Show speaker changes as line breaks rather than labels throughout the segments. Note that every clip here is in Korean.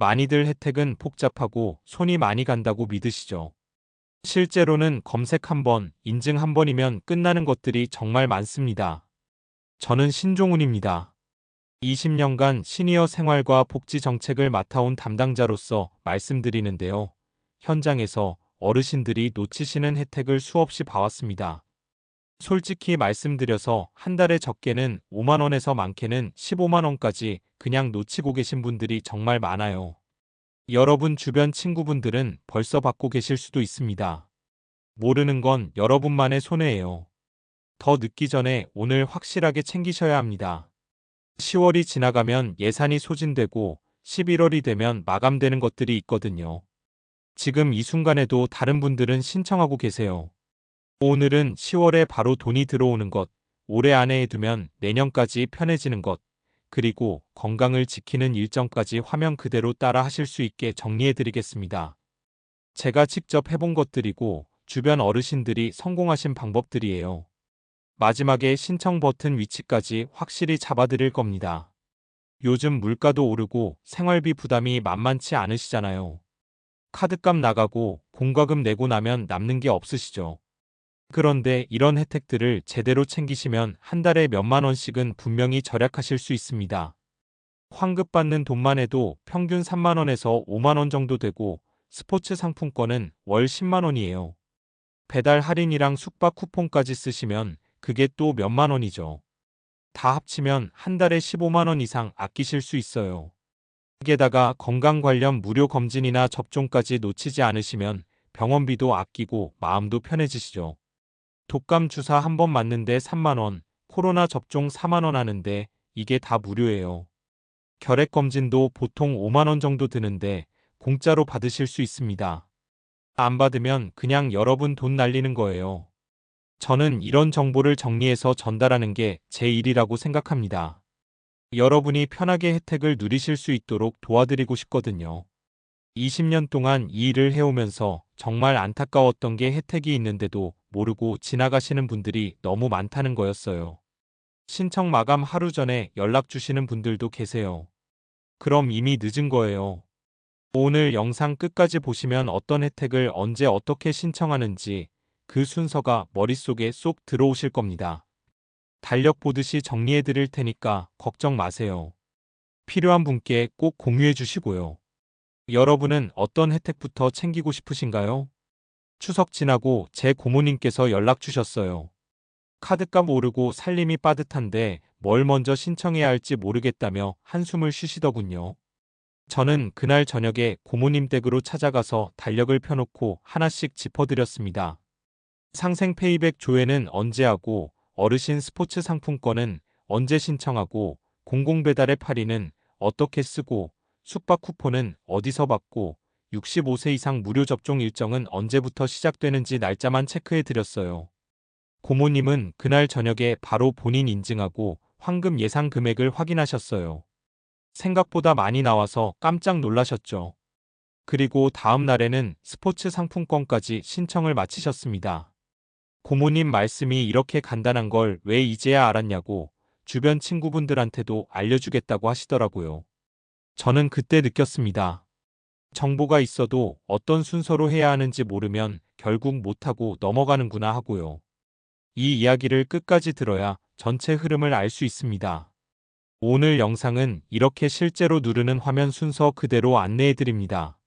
많이들 혜택은 복잡하고 손이 많이 간다고 믿으시죠. 실제로는 검색 한 번, 인증 한 번이면 끝나는 것들이 정말 많습니다. 저는 신종훈입니다. 20년간 시니어 생활과 복지 정책을 맡아온 담당자로서 말씀드리는데요. 현장에서 어르신들이 놓치시는 혜택을 수없이 봐왔습니다. 솔직히 말씀드려서 한 달에 적게는 5만원에서 많게는 15만원까지 그냥 놓치고 계신 분들이 정말 많아요. 여러분 주변 친구분들은 벌써 받고 계실 수도 있습니다. 모르는 건 여러분만의 손해예요. 더 늦기 전에 오늘 확실하게 챙기셔야 합니다. 10월이 지나가면 예산이 소진되고 11월이 되면 마감되는 것들이 있거든요. 지금 이 순간에도 다른 분들은 신청하고 계세요. 오늘은 10월에 바로 돈이 들어오는 것, 올해 안에 해두면 내년까지 편해지는 것, 그리고 건강을 지키는 일정까지 화면 그대로 따라 하실 수 있게 정리해 드리겠습니다. 제가 직접 해본 것들이고 주변 어르신들이 성공하신 방법들이에요. 마지막에 신청 버튼 위치까지 확실히 잡아드릴 겁니다. 요즘 물가도 오르고 생활비 부담이 만만치 않으시잖아요. 카드값 나가고 공과금 내고 나면 남는 게 없으시죠. 그런데 이런 혜택들을 제대로 챙기시면 한 달에 몇만 원씩은 분명히 절약하실 수 있습니다. 환급 받는 돈만 해도 평균 3만 원에서 5만 원 정도 되고 스포츠 상품권은 월 10만 원이에요. 배달 할인이랑 숙박 쿠폰까지 쓰시면 그게 또 몇만 원이죠. 다 합치면 한 달에 15만 원 이상 아끼실 수 있어요. 게다가 건강 관련 무료 검진이나 접종까지 놓치지 않으시면 병원비도 아끼고 마음도 편해지시죠. 독감 주사 한 번 맞는데 3만원, 코로나 접종 4만원 하는데 이게 다 무료예요. 결핵 검진도 보통 5만원 정도 드는데 공짜로 받으실 수 있습니다. 안 받으면 그냥 여러분 돈 날리는 거예요. 저는 이런 정보를 정리해서 전달하는 게 제 일이라고 생각합니다. 여러분이 편하게 혜택을 누리실 수 있도록 도와드리고 싶거든요. 20년 동안 이 일을 해오면서 정말 안타까웠던 게 혜택이 있는데도 모르고 지나가시는 분들이 너무 많다는 거였어요. 신청 마감 하루 전에 연락 주시는 분들도 계세요. 그럼 이미 늦은 거예요. 오늘 영상 끝까지 보시면 어떤 혜택을 언제 어떻게 신청하는지 그 순서가 머릿속에 쏙 들어오실 겁니다. 달력 보듯이 정리해 드릴 테니까 걱정 마세요. 필요한 분께 꼭 공유해 주시고요. 여러분은 어떤 혜택부터 챙기고 싶으신가요? 추석 지나고 제 고모님께서 연락 주셨어요. 카드값 오르고 살림이 빠듯한데 뭘 먼저 신청해야 할지 모르겠다며 한숨을 쉬시더군요. 저는 그날 저녁에 고모님 댁으로 찾아가서 달력을 펴놓고 하나씩 짚어드렸습니다. 상생 페이백 조회는 언제 하고 어르신 스포츠 상품권은 언제 신청하고 공공배달의 파리는 어떻게 쓰고 숙박 쿠폰은 어디서 받고 65세 이상 무료 접종 일정은 언제부터 시작되는지 날짜만 체크해 드렸어요. 고모님은 그날 저녁에 바로 본인 인증하고 황금 예상 금액을 확인하셨어요. 생각보다 많이 나와서 깜짝 놀라셨죠. 그리고 다음 날에는 스포츠 상품권까지 신청을 마치셨습니다. 고모님 말씀이 이렇게 간단한 걸 왜 이제야 알았냐고 주변 친구분들한테도 알려주겠다고 하시더라고요. 저는 그때 느꼈습니다. 정보가 있어도 어떤 순서로 해야 하는지 모르면 결국 못하고 넘어가는구나 하고요. 이 이야기를 끝까지 들어야 전체 흐름을 알 수 있습니다. 오늘 영상은 이렇게 실제로 누르는 화면 순서 그대로 안내해 드립니다.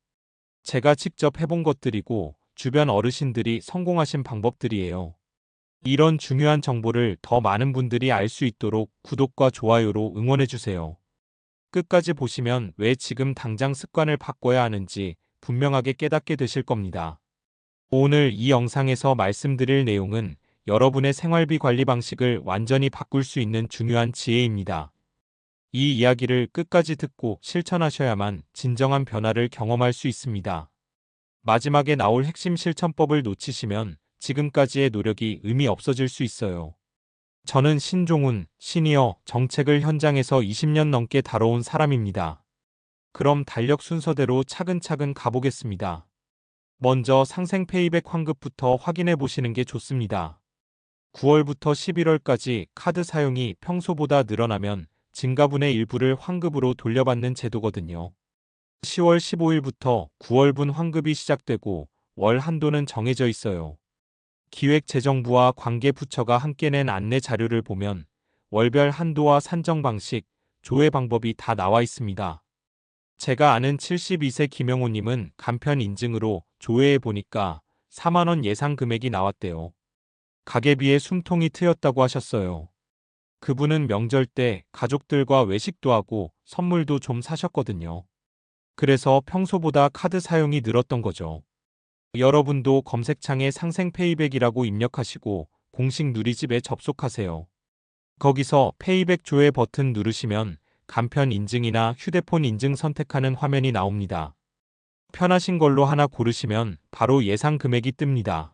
제가 직접 해본 것들이고 주변 어르신들이 성공하신 방법들이에요. 이런 중요한 정보를 더 많은 분들이 알 수 있도록 구독과 좋아요로 응원해주세요. 끝까지 보시면 왜 지금 당장 습관을 바꿔야 하는지 분명하게 깨닫게 되실 겁니다. 오늘 이 영상에서 말씀드릴 내용은 여러분의 생활비 관리 방식을 완전히 바꿀 수 있는 중요한 지혜입니다. 이 이야기를 끝까지 듣고 실천하셔야만 진정한 변화를 경험할 수 있습니다. 마지막에 나올 핵심 실천법을 놓치시면 지금까지의 노력이 의미 없어질 수 있어요. 저는 신종훈, 시니어 정책을 현장에서 20년 넘게 다뤄온 사람입니다. 그럼 달력 순서대로 차근차근 가보겠습니다. 먼저 상생 페이백 환급부터 확인해 보시는 게 좋습니다. 9월부터 11월까지 카드 사용이 평소보다 늘어나면 증가분의 일부를 환급으로 돌려받는 제도거든요. 10월 15일부터 9월분 환급이 시작되고 월 한도는 정해져 있어요. 기획재정부와 관계부처가 함께 낸 안내 자료를 보면 월별 한도와 산정 방식, 조회 방법이 다 나와 있습니다. 제가 아는 72세 김영호님은 간편 인증으로 조회해 보니까 4만원 예상 금액이 나왔대요. 가계비에 숨통이 트였다고 하셨어요. 그분은 명절 때 가족들과 외식도 하고 선물도 좀 사셨거든요. 그래서 평소보다 카드 사용이 늘었던 거죠. 여러분도 검색창에 상생 페이백이라고 입력하시고 공식 누리집에 접속하세요. 거기서 페이백 조회 버튼 누르시면 간편 인증이나 휴대폰 인증 선택하는 화면이 나옵니다. 편하신 걸로 하나 고르시면 바로 예상 금액이 뜹니다.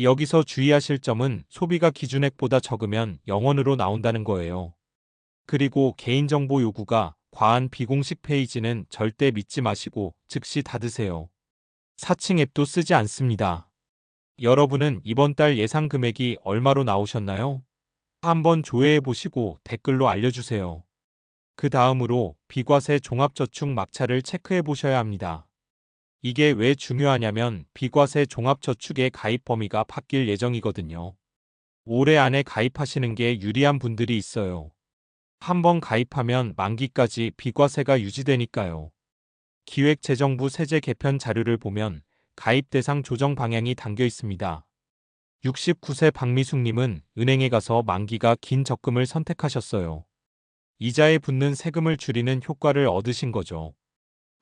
여기서 주의하실 점은 소비가 기준액보다 적으면 영원으로 나온다는 거예요. 그리고 개인정보 요구가 과한 비공식 페이지는 절대 믿지 마시고 즉시 닫으세요. 사칭 앱도 쓰지 않습니다. 여러분은 이번 달 예상 금액이 얼마로 나오셨나요? 한번 조회해 보시고 댓글로 알려주세요. 그 다음으로 비과세 종합저축 막차를 체크해 보셔야 합니다. 이게 왜 중요하냐면 비과세 종합저축의 가입 범위가 바뀔 예정이거든요. 올해 안에 가입하시는 게 유리한 분들이 있어요. 한번 가입하면 만기까지 비과세가 유지되니까요. 기획재정부 세제 개편 자료를 보면 가입 대상 조정 방향이 담겨 있습니다. 69세 박미숙님은 은행에 가서 만기가 긴 적금을 선택하셨어요. 이자에 붙는 세금을 줄이는 효과를 얻으신 거죠.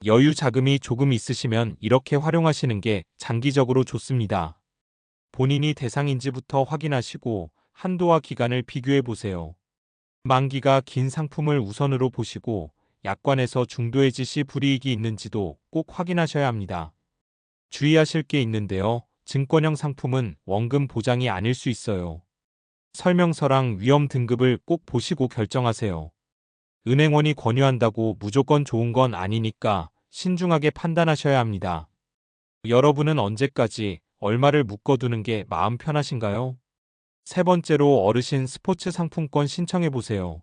여유 자금이 조금 있으시면 이렇게 활용하시는 게 장기적으로 좋습니다. 본인이 대상인지부터 확인하시고 한도와 기간을 비교해 보세요. 만기가 긴 상품을 우선으로 보시고 약관에서 중도해지 시 불이익이 있는지도 꼭 확인하셔야 합니다. 주의하실 게 있는데요. 증권형 상품은 원금 보장이 아닐 수 있어요. 설명서랑 위험 등급을 꼭 보시고 결정하세요. 은행원이 권유한다고 무조건 좋은 건 아니니까 신중하게 판단하셔야 합니다. 여러분은 언제까지 얼마를 묶어두는 게 마음 편하신가요? 세 번째로 어르신 스포츠 상품권 신청해 보세요.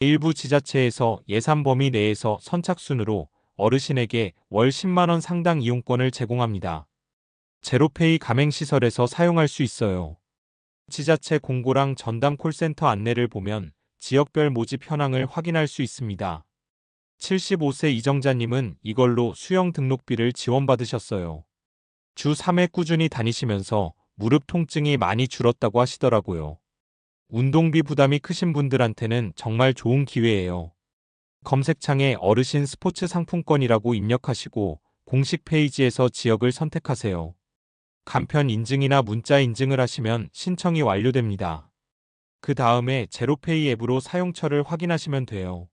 일부 지자체에서 예산 범위 내에서 선착순으로 어르신에게 월 10만원 상당 이용권을 제공합니다. 제로페이 가맹시설에서 사용할 수 있어요. 지자체 공고랑 전담 콜센터 안내를 보면 지역별 모집 현황을 확인할 수 있습니다. 75세 이정자님은 이걸로 수영 등록비를 지원받으셨어요. 주 3회 꾸준히 다니시면서 무릎 통증이 많이 줄었다고 하시더라고요. 운동비 부담이 크신 분들한테는 정말 좋은 기회예요. 검색창에 어르신 스포츠 상품권이라고 입력하시고 공식 페이지에서 지역을 선택하세요. 간편 인증이나 문자 인증을 하시면 신청이 완료됩니다. 그 다음에 제로페이 앱으로 사용처를 확인하시면 돼요.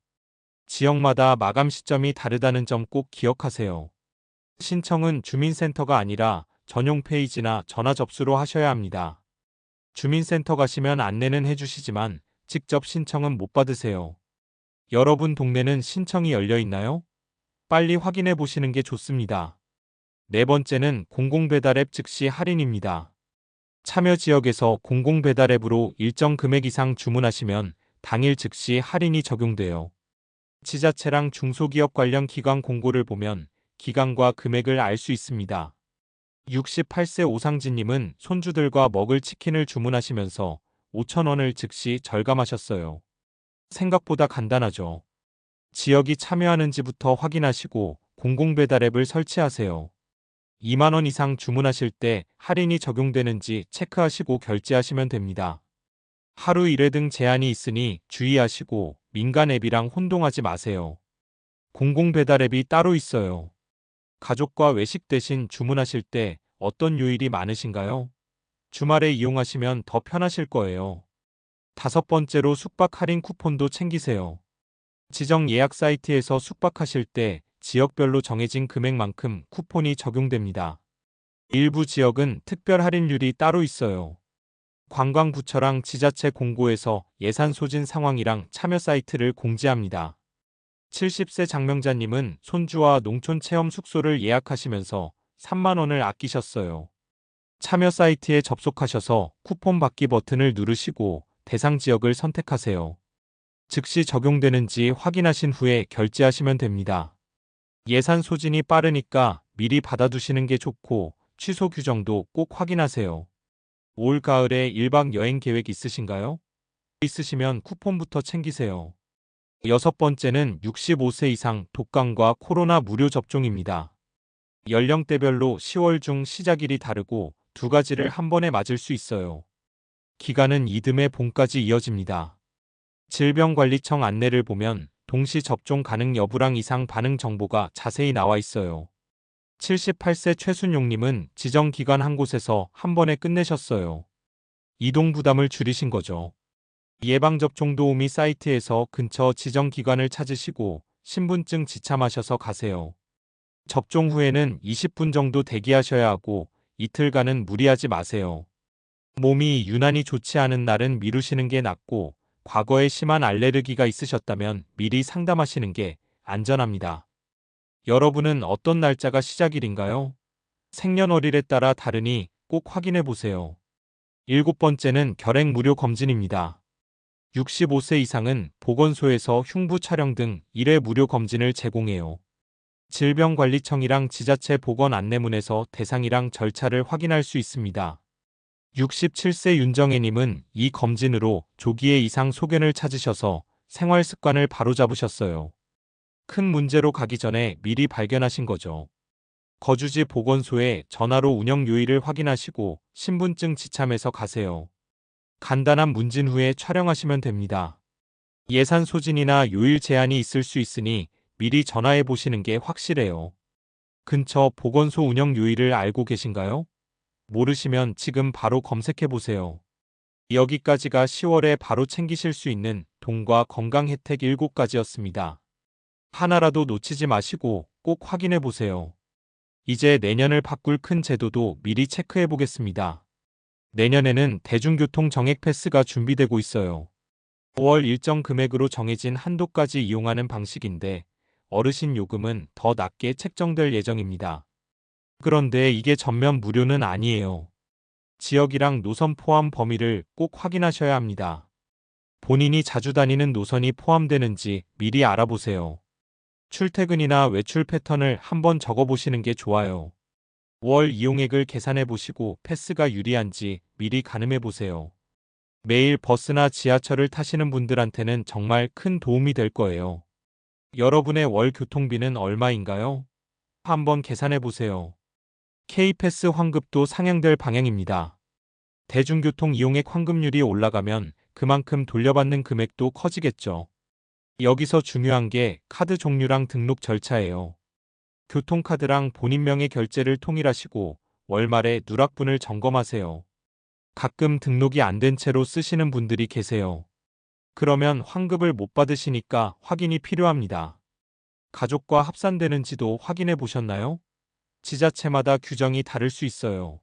지역마다 마감 시점이 다르다는 점 꼭 기억하세요. 신청은 주민센터가 아니라 전용 페이지나 전화 접수로 하셔야 합니다. 주민센터 가시면 안내는 해주시지만 직접 신청은 못 받으세요. 여러분 동네는 신청이 열려 있나요? 빨리 확인해 보시는 게 좋습니다. 네 번째는 공공배달앱 즉시 할인입니다. 참여 지역에서 공공배달앱으로 일정 금액 이상 주문하시면 당일 즉시 할인이 적용돼요. 지자체랑 중소기업 관련 기관 공고를 보면 기간과 금액을 알 수 있습니다. 68세 오상진님은 손주들과 먹을 치킨을 주문하시면서 5천원을 즉시 절감하셨어요. 생각보다 간단하죠. 지역이 참여하는지부터 확인하시고 공공배달 앱을 설치하세요. 2만원 이상 주문하실 때 할인이 적용되는지 체크하시고 결제하시면 됩니다. 하루 1회 등 제한이 있으니 주의하시고 민간 앱이랑 혼동하지 마세요. 공공배달 앱이 따로 있어요. 가족과 외식 대신 주문하실 때 어떤 요일이 많으신가요? 주말에 이용하시면 더 편하실 거예요. 다섯 번째로 숙박 할인 쿠폰도 챙기세요. 지정 예약 사이트에서 숙박하실 때 지역별로 정해진 금액만큼 쿠폰이 적용됩니다. 일부 지역은 특별 할인율이 따로 있어요. 관광부처랑 지자체 공고에서 예산 소진 상황이랑 참여 사이트를 공지합니다. 70세 장명자님은 손주와 농촌 체험 숙소를 예약하시면서 3만원을 아끼셨어요. 참여 사이트에 접속하셔서 쿠폰 받기 버튼을 누르시고 대상 지역을 선택하세요. 즉시 적용되는지 확인하신 후에 결제하시면 됩니다. 예산 소진이 빠르니까 미리 받아두시는 게 좋고 취소 규정도 꼭 확인하세요. 올 가을에 1박 여행 계획 있으신가요? 있으시면 쿠폰부터 챙기세요. 여섯 번째는 65세 이상 독감과 코로나 무료 접종입니다. 연령대별로 10월 중 시작일이 다르고 두 가지를 한 번에 맞을 수 있어요. 기간은 이듬해 봄까지 이어집니다. 질병관리청 안내를 보면 동시 접종 가능 여부랑 이상 반응 정보가 자세히 나와 있어요. 78세 최순용님은 지정 기간 한 곳에서 한 번에 끝내셨어요. 이동 부담을 줄이신 거죠. 예방접종 도우미 사이트에서 근처 지정 기관을 찾으시고 신분증 지참하셔서 가세요. 접종 후에는 20분 정도 대기하셔야 하고 이틀간은 무리하지 마세요. 몸이 유난히 좋지 않은 날은 미루시는 게 낫고 과거에 심한 알레르기가 있으셨다면 미리 상담하시는 게 안전합니다. 여러분은 어떤 날짜가 시작일인가요? 생년월일에 따라 다르니 꼭 확인해 보세요. 일곱 번째는 결핵 무료 검진입니다. 65세 이상은 보건소에서 흉부 촬영 등 1회 무료 검진을 제공해요. 질병관리청이랑 지자체 보건 안내문에서 대상이랑 절차를 확인할 수 있습니다. 67세 윤정혜님은 이 검진으로 조기에 이상 소견을 찾으셔서 생활 습관을 바로잡으셨어요. 큰 문제로 가기 전에 미리 발견하신 거죠. 거주지 보건소에 전화로 운영 요일을 확인하시고 신분증 지참해서 가세요. 간단한 문진 후에 촬영하시면 됩니다. 예산 소진이나 요일 제한이 있을 수 있으니 미리 전화해 보시는 게 확실해요. 근처 보건소 운영 요일을 알고 계신가요? 모르시면 지금 바로 검색해 보세요. 여기까지가 10월에 바로 챙기실 수 있는 돈과 건강 혜택 7가지였습니다. 하나라도 놓치지 마시고 꼭 확인해 보세요. 이제 내년을 바꿀 큰 제도도 미리 체크해 보겠습니다. 내년에는 대중교통 정액 패스가 준비되고 있어요. 5월 일정 금액으로 정해진 한도까지 이용하는 방식인데 어르신 요금은 더 낮게 책정될 예정입니다. 그런데 이게 전면 무료는 아니에요. 지역이랑 노선 포함 범위를 꼭 확인하셔야 합니다. 본인이 자주 다니는 노선이 포함되는지 미리 알아보세요. 출퇴근이나 외출 패턴을 한번 적어보시는 게 좋아요. 월 이용액을 계산해 보시고 패스가 유리한지 미리 가늠해 보세요. 매일 버스나 지하철을 타시는 분들한테는 정말 큰 도움이 될 거예요. 여러분의 월 교통비는 얼마인가요? 한번 계산해 보세요. K패스 환급도 상향될 방향입니다. 대중교통 이용액 환급률이 올라가면 그만큼 돌려받는 금액도 커지겠죠. 여기서 중요한 게 카드 종류랑 등록 절차예요. 교통카드랑 본인 명의 결제를 통일하시고 월말에 누락분을 점검하세요. 가끔 등록이 안 된 채로 쓰시는 분들이 계세요. 그러면 환급을 못 받으시니까 확인이 필요합니다. 가족과 합산되는지도 확인해 보셨나요? 지자체마다 규정이 다를 수 있어요.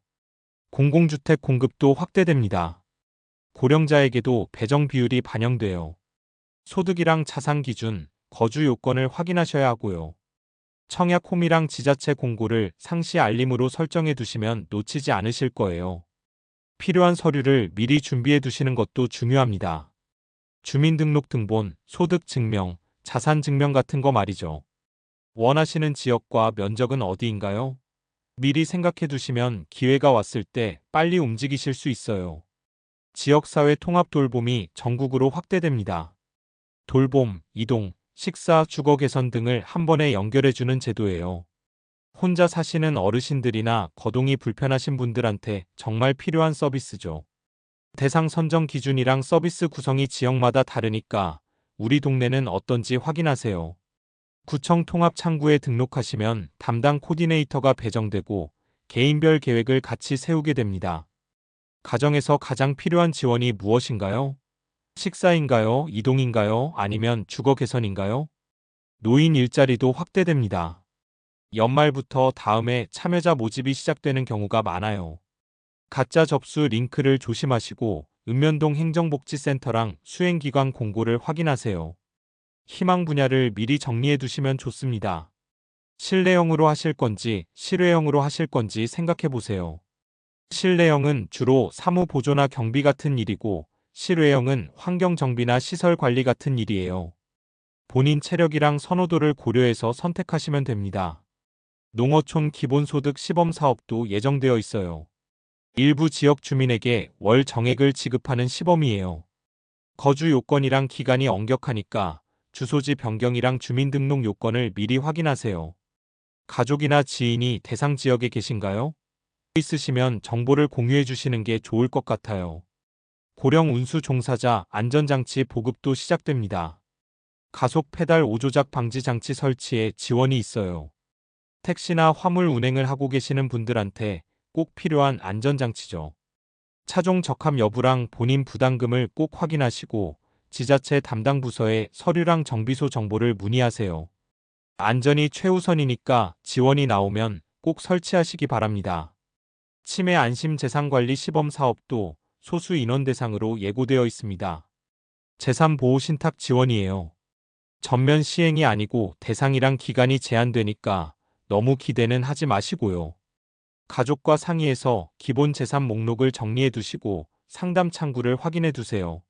공공주택 공급도 확대됩니다. 고령자에게도 배정 비율이 반영돼요. 소득이랑 자산 기준, 거주 요건을 확인하셔야 하고요. 청약 홈이랑 지자체 공고를 상시 알림으로 설정해 두시면 놓치지 않으실 거예요. 필요한 서류를 미리 준비해 두시는 것도 중요합니다. 주민등록등본, 소득증명, 자산증명 같은 거 말이죠. 원하시는 지역과 면적은 어디인가요? 미리 생각해 두시면 기회가 왔을 때 빨리 움직이실 수 있어요. 지역사회 통합 돌봄이 전국으로 확대됩니다. 돌봄, 이동, 식사, 주거 개선 등을 한 번에 연결해주는 제도예요. 혼자 사시는 어르신들이나 거동이 불편하신 분들한테 정말 필요한 서비스죠. 대상 선정 기준이랑 서비스 구성이 지역마다 다르니까 우리 동네는 어떤지 확인하세요. 구청 통합 창구에 등록하시면 담당 코디네이터가 배정되고 개인별 계획을 같이 세우게 됩니다. 가정에서 가장 필요한 지원이 무엇인가요? 식사인가요? 이동인가요? 아니면 주거 개선인가요? 노인 일자리도 확대됩니다. 연말부터 다음에 참여자 모집이 시작되는 경우가 많아요. 가짜 접수 링크를 조심하시고 읍면동 행정복지센터랑 수행기관 공고를 확인하세요. 희망 분야를 미리 정리해 두시면 좋습니다. 실내형으로 하실 건지 실외형으로 하실 건지 생각해 보세요. 실내형은 주로 사무 보조나 경비 같은 일이고 실외형은 환경 정비나 시설 관리 같은 일이에요. 본인 체력이랑 선호도를 고려해서 선택하시면 됩니다. 농어촌 기본소득 시범 사업도 예정되어 있어요. 일부 지역 주민에게 월 정액을 지급하는 시범이에요. 거주 요건이랑 기간이 엄격하니까 주소지 변경이랑 주민등록 요건을 미리 확인하세요. 가족이나 지인이 대상 지역에 계신가요? 있으시면 정보를 공유해 주시는 게 좋을 것 같아요. 고령 운수 종사자 안전장치 보급도 시작됩니다. 가속 페달 오조작 방지 장치 설치에 지원이 있어요. 택시나 화물 운행을 하고 계시는 분들한테 꼭 필요한 안전장치죠. 차종 적합 여부랑 본인 부담금을 꼭 확인하시고 지자체 담당 부서에 서류랑 정비소 정보를 문의하세요. 안전이 최우선이니까 지원이 나오면 꼭 설치하시기 바랍니다. 치매 안심 재산관리 시범 사업도 소수 인원 대상으로 예고되어 있습니다. 재산 보호 신탁 지원이에요. 전면 시행이 아니고 대상이랑 기간이 제한되니까 너무 기대는 하지 마시고요. 가족과 상의해서 기본 재산 목록을 정리해 두시고 상담 창구를 확인해 두세요.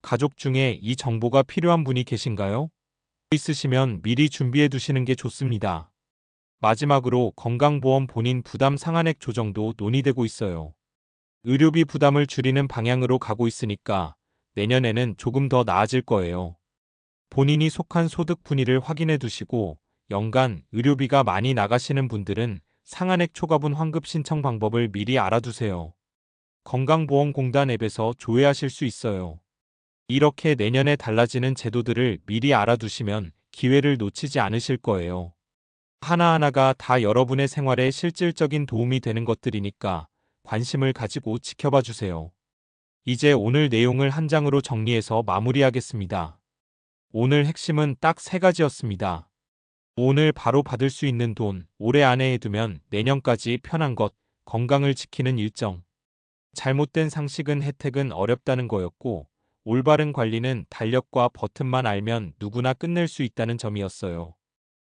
가족 중에 이 정보가 필요한 분이 계신가요? 있으시면 미리 준비해 두시는 게 좋습니다. 마지막으로 건강보험 본인 부담 상한액 조정도 논의되고 있어요. 의료비 부담을 줄이는 방향으로 가고 있으니까 내년에는 조금 더 나아질 거예요. 본인이 속한 소득 분위를 확인해 두시고 연간 의료비가 많이 나가시는 분들은 상한액 초과분 환급 신청 방법을 미리 알아두세요. 건강보험공단 앱에서 조회하실 수 있어요. 이렇게 내년에 달라지는 제도들을 미리 알아두시면 기회를 놓치지 않으실 거예요. 하나하나가 다 여러분의 생활에 실질적인 도움이 되는 것들이니까 관심을 가지고 지켜봐 주세요. 이제 오늘 내용을 한 장으로 정리해서 마무리하겠습니다. 오늘 핵심은 딱 세 가지였습니다. 오늘 바로 받을 수 있는 돈, 올해 안에 해두면 내년까지 편한 것, 건강을 지키는 일정. 잘못된 상식은 혜택은 어렵다는 거였고, 올바른 관리는 달력과 버튼만 알면 누구나 끝낼 수 있다는 점이었어요.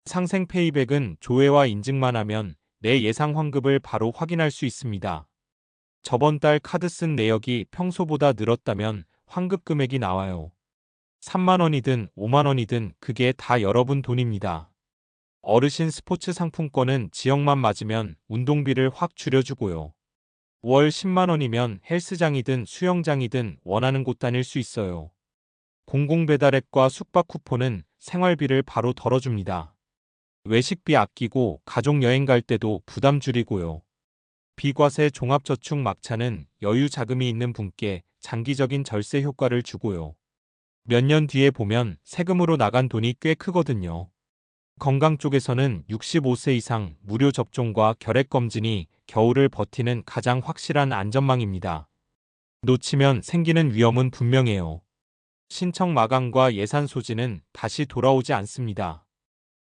상생 페이백은 조회와 인증만 하면 내 예상 환급을 바로 확인할 수 있습니다. 저번 달 카드 쓴 내역이 평소보다 늘었다면 환급 금액이 나와요. 3만원이든 5만원이든 그게 다 여러분 돈입니다. 어르신 스포츠 상품권은 지역만 맞으면 운동비를 확 줄여주고요. 월 10만원이면 헬스장이든 수영장이든 원하는 곳 다닐 수 있어요. 공공배달앱과 숙박 쿠폰은 생활비를 바로 덜어줍니다. 외식비 아끼고 가족 여행 갈 때도 부담 줄이고요. 비과세 종합저축 막차는 여유 자금이 있는 분께 장기적인 절세 효과를 주고요. 몇 년 뒤에 보면 세금으로 나간 돈이 꽤 크거든요. 건강 쪽에서는 65세 이상 무료 접종과 결핵 검진이 겨울을 버티는 가장 확실한 안전망입니다. 놓치면 생기는 위험은 분명해요. 신청 마감과 예산 소진은 다시 돌아오지 않습니다.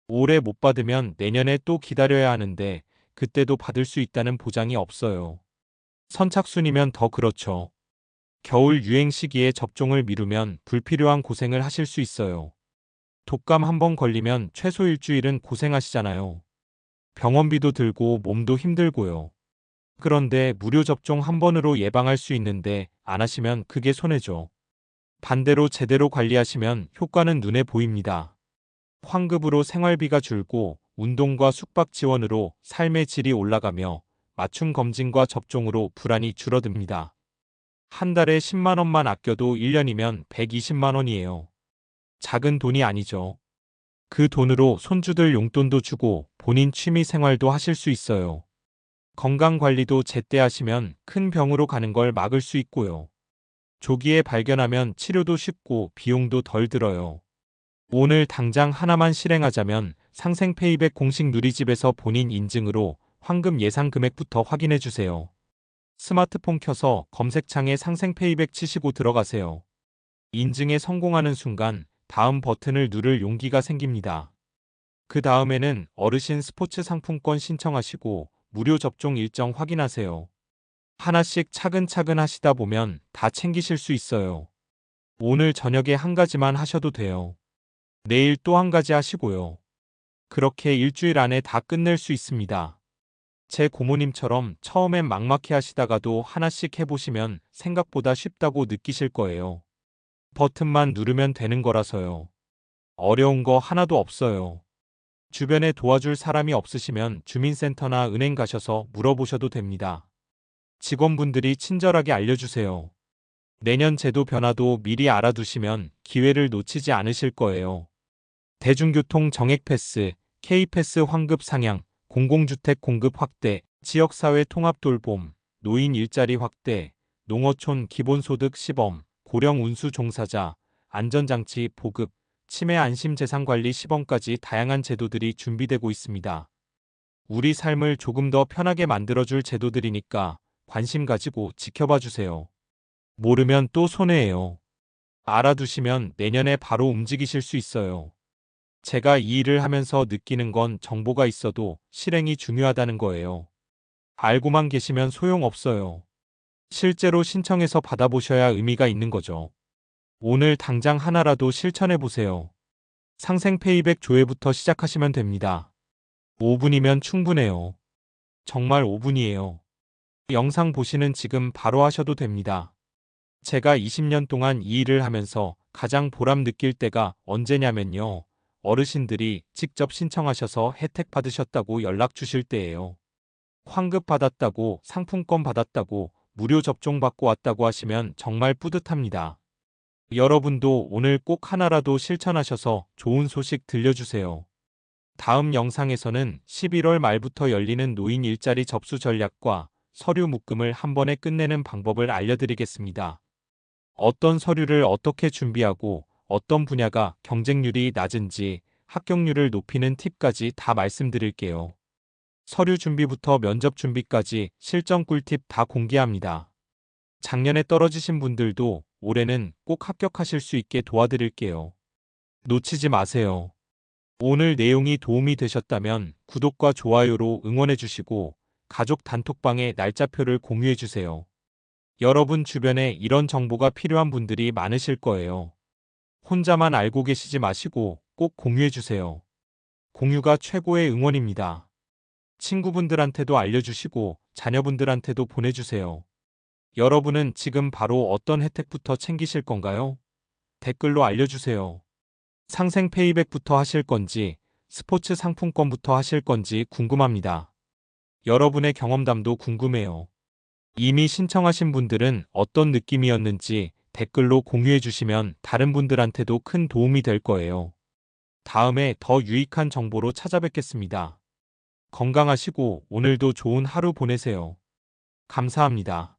올해 못 받으면 내년에 또 기다려야 하는데 그때도 받을 수 있다는 보장이 없어요. 선착순이면 더 그렇죠. 겨울 유행 시기에 접종을 미루면 불필요한 고생을 하실 수 있어요. 독감 한 번 걸리면 최소 일주일은 고생하시잖아요. 병원비도 들고 몸도 힘들고요. 그런데 무료 접종 한 번으로 예방할 수 있는데 안 하시면 그게 손해죠. 반대로 제대로 관리하시면 효과는 눈에 보입니다. 환급으로 생활비가 줄고 운동과 숙박 지원으로 삶의 질이 올라가며 맞춤 검진과 접종으로 불안이 줄어듭니다. 한 달에 10만 원만 아껴도 1년이면 120만 원이에요. 작은 돈이 아니죠. 그 돈으로 손주들 용돈도 주고 본인 취미 생활도 하실 수 있어요. 건강 관리도 제때 하시면 큰 병으로 가는 걸 막을 수 있고요. 조기에 발견하면 치료도 쉽고 비용도 덜 들어요. 오늘 당장 하나만 실행하자면 상생 페이백 공식 누리집에서 본인 인증으로 황금 예상 금액부터 확인해 주세요. 스마트폰 켜서 검색창에 상생 페이백 치시고 들어가세요. 인증에 성공하는 순간 다음 버튼을 누를 용기가 생깁니다. 그 다음에는 어르신 스포츠 상품권 신청하시고 무료 접종 일정 확인하세요. 하나씩 차근차근 하시다 보면 다 챙기실 수 있어요. 오늘 저녁에 한 가지만 하셔도 돼요. 내일 또 한 가지 하시고요. 그렇게 일주일 안에 다 끝낼 수 있습니다. 제 고모님처럼 처음엔 막막해 하시다가도 하나씩 해보시면 생각보다 쉽다고 느끼실 거예요. 버튼만 누르면 되는 거라서요. 어려운 거 하나도 없어요. 주변에 도와줄 사람이 없으시면 주민센터나 은행 가셔서 물어보셔도 됩니다. 직원분들이 친절하게 알려주세요. 내년 제도 변화도 미리 알아두시면 기회를 놓치지 않으실 거예요. 대중교통 정액 패스, K패스 환급 상향, 공공주택 공급 확대, 지역사회 통합 돌봄, 노인 일자리 확대, 농어촌 기본소득 시범, 고령 운수 종사자, 안전장치 보급, 치매 안심 재산관리 시범까지 다양한 제도들이 준비되고 있습니다. 우리 삶을 조금 더 편하게 만들어줄 제도들이니까 관심 가지고 지켜봐 주세요. 모르면 또 손해예요. 알아두시면 내년에 바로 움직이실 수 있어요. 제가 이 일을 하면서 느끼는 건 정보가 있어도 실행이 중요하다는 거예요. 알고만 계시면 소용없어요. 실제로 신청해서 받아보셔야 의미가 있는 거죠. 오늘 당장 하나라도 실천해 보세요. 상생 페이백 조회부터 시작하시면 됩니다. 5분이면 충분해요. 정말 5분이에요. 영상 보시는 지금 바로 하셔도 됩니다. 제가 20년 동안 이 일을 하면서 가장 보람 느낄 때가 언제냐면요. 어르신들이 직접 신청하셔서 혜택 받으셨다고 연락 주실 때예요. 환급 받았다고 상품권 받았다고 무료 접종 받고 왔다고 하시면 정말 뿌듯합니다. 여러분도 오늘 꼭 하나라도 실천하셔서 좋은 소식 들려주세요. 다음 영상에서는 11월 말부터 열리는 노인 일자리 접수 전략과 서류 묶음을 한 번에 끝내는 방법을 알려드리겠습니다. 어떤 서류를 어떻게 준비하고 어떤 분야가 경쟁률이 낮은지 합격률을 높이는 팁까지 다 말씀드릴게요. 서류 준비부터 면접 준비까지 실전 꿀팁 다 공개합니다. 작년에 떨어지신 분들도 올해는 꼭 합격하실 수 있게 도와드릴게요. 놓치지 마세요. 오늘 내용이 도움이 되셨다면 구독과 좋아요로 응원해 주시고 가족 단톡방에 날짜표를 공유해 주세요. 여러분 주변에 이런 정보가 필요한 분들이 많으실 거예요. 혼자만 알고 계시지 마시고 꼭 공유해 주세요. 공유가 최고의 응원입니다. 친구분들한테도 알려주시고 자녀분들한테도 보내주세요. 여러분은 지금 바로 어떤 혜택부터 챙기실 건가요? 댓글로 알려주세요. 상생 페이백부터 하실 건지 스포츠 상품권부터 하실 건지 궁금합니다. 여러분의 경험담도 궁금해요. 이미 신청하신 분들은 어떤 느낌이었는지 댓글로 공유해 주시면 다른 분들한테도 큰 도움이 될 거예요. 다음에 더 유익한 정보로 찾아뵙겠습니다. 건강하시고 오늘도 좋은 하루 보내세요. 감사합니다.